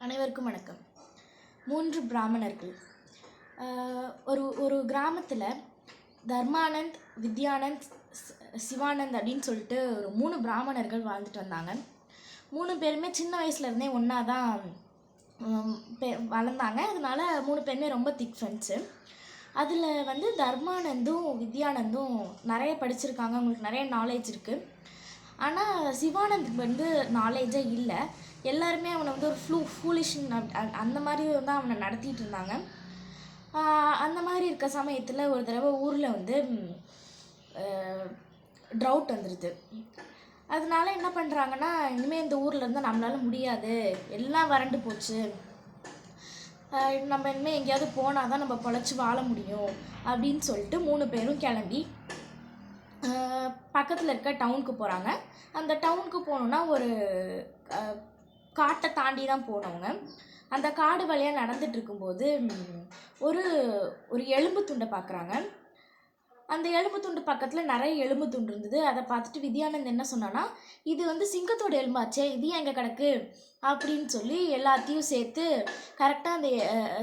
அனைவருக்கும் வணக்கம். மூன்று பிராமணர்கள். ஒரு ஒரு கிராமத்தில் தர்மானந்த் வித்யானந்த் சிவானந்த் அப்படின்னு சொல்லிட்டு ஒரு மூணு பிராமணர்கள் வாழ்ந்துட்டு வந்தாங்க. மூணு பேருமே சின்ன வயசுலேருந்தே ஒன்றா தான் பெ- வளர்ந்தாங்க. அதனால மூணு பேருமே ரொம்ப திக் ஃப்ரெண்ட்ஸு அதில் வந்து தர்மானந்தும் வித்யானந்தும் நிறைய படிச்சிருக்காங்க. அவங்களுக்கு நிறைய நாலேஜ் இருக்குது ஆனால் சிவானந்துக்கு வந்து நாலேஜே இல்லை. எல்லாருமே அவனை வந்து ஒரு ஃப்ளூ ஃபூலிஷ் அந்த மாதிரி தான் அவனை நடத்திட்டு இருந்தாங்க. அந்த மாதிரி இருக்க சமயத்தில் ஒரு தடவை ஊரில் வந்து ட்ரவுட் வந்துடுது அதனால என்ன பண்ணுறாங்கன்னா இனிமேல் இந்த ஊரில் இருந்து நம்மளால முடியாது. எல்லாம் வறண்டு போச்சு. நம்ம இனிமேல் எங்கேயாவது போனால் தான் நம்ம பொழைச்சி வாழ முடியும் அப்படின்னு சொல்லிட்டு மூணு பேரும் கிளம்பி பக்கத்தில் இருக்க டவுனுக்கு போகிறாங்க அந்த டவுனுக்கு போகணுன்னா ஒரு காட்டை தாண்டி தான் போனவங்க. அந்த காடு வழியாக நடந்துட்டு இருக்கும்போது ஒரு ஒரு எலும்பு துண்டை பார்க்குறாங்க அந்த எலும்பு துண்டு பக்கத்தில் நிறைய எலும்பு துண்டு இருந்தது. அதை பார்த்துட்டு வித்யானந்த் என்ன சொன்னான்னா இது வந்து சிங்கத்தோட எலும்பாச்சே இது ஏன் எங்கே கிடக்கு? அப்படின்னு சொல்லி எல்லாத்தையும் சேர்த்து கரெக்டாக அந்த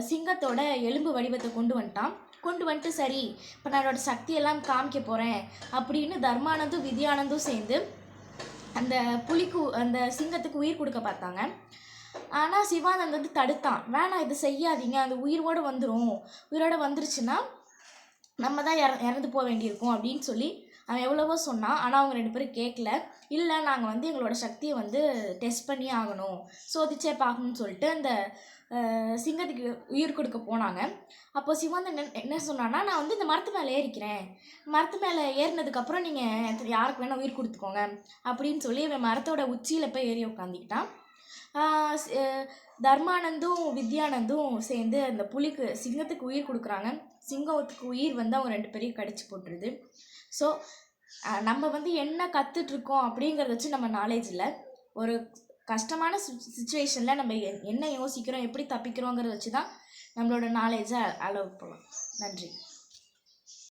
சிங்கத்தோட எலும்பு வடிவத்தை கொண்டு வந்துட்டான். கொண்டு வந்துட்டு சரி இப்போ நான் என்னோடய சக்தியெல்லாம் காமிக்க போகிறேன் அப்படின்னு தர்மானந்தும் வித்யானந்தும் சேர்ந்து அந்த புலிக்கு அந்த சிங்கத்துக்கு உயிர் கொடுக்க பார்த்தாங்க. ஆனால் சிவானந்த் வந்து தடுத்தான். வேணாம் இது செய்யாதீங்க. அந்த உயிரோடு வந்துடும் உயிரோடு வந்துருச்சுன்னா நம்ம தான் இற இறந்து போக வேண்டியிருக்கும் அப்படின்னு சொல்லி அவன் எவ்வளவோ சொன்னான் ஆனால் அவங்க ரெண்டு பேரும் கேட்கல இல்லை நாங்கள் வந்து எங்களோட சக்தியை வந்து டெஸ்ட் பண்ணி ஆகணும் சோதிச்சே பார்க்கணும்னு சொல்லிட்டு அந்த சிங்கத்துக்கு உயிர் கொடுக்க போனாங்க. அப்போ சிவந்த என்ன என்ன சொன்னான்னா நான் வந்து இந்த மரத்து மேலே ஏறிக்கிறேன். மரத்து மேலே ஏறினதுக்கப்புறம் நீங்கள் யாருக்கு வேணால் உயிர் கொடுத்துக்கோங்க அப்படின்னு சொல்லி இவன் மரத்தோட உச்சியில் போய் ஏறி உட்காந்துக்கிட்டான் தர்மானந்தும் வித்யானந்தும் சேர்ந்து அந்த புலிக்கு சிங்கத்துக்கு உயிர் கொடுக்குறாங்க. சிங்கத்துக்கு உயிர் வந்து அவங்க ரெண்டு பேரையும் கடிச்சு போட்டுருது. ஸோ நம்ம வந்து என்ன கற்றுட்ருக்கோம் அப்படிங்கிறத வச்சு நம்ம நாலேஜில் ஒரு கஷ்டமான சுச்சுவேஷனில் நம்ம எ- என்ன யோசிக்கிறோம் எப்படி தப்பிக்கிறோங்கிறத வச்சு தான் நம்மளோட நாலேஜை அளவு போகலாம் நன்றி.